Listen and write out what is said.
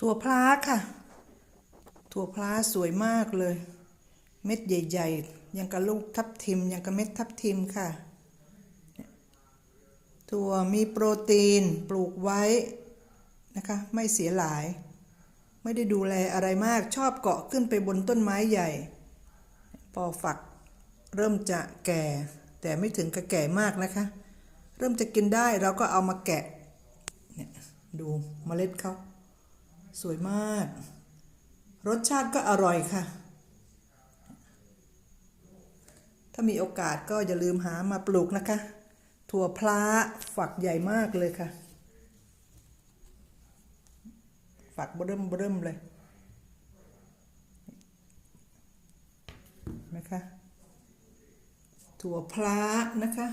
ถั่วพล้าค่ะ ถั่วพล้าสวยมากเลย เม็ดใหญ่ ๆ ยังกับลูกทับทิม ยังกับเม็ดทับทิมค่ะ ถั่วมีโปรตีนปลูกไว้นะคะ ไม่เสียหลาย ไม่ได้ดูแลอะไรมากชอบเกาะขึ้นไปบนต้นไม้ใหญ่ พอฝักเริ่มจะแก่ แต่ไม่ถึงกับแก่มากนะคะ เริ่มจะกินได้เราก็เอามาแกะเนี่ยดูเมล็ดเขา สวยมาก รสชาติก็อร่อยค่ะ ถ้ามีโอกาสก็อย่าลืมหามาปลูกนะคะ ถั่วพล้าฝักใหญ่มากเลยค่ะ ฝักเบิ่มเบิ่มเลยนะคะ ถั่วพล้านะคะ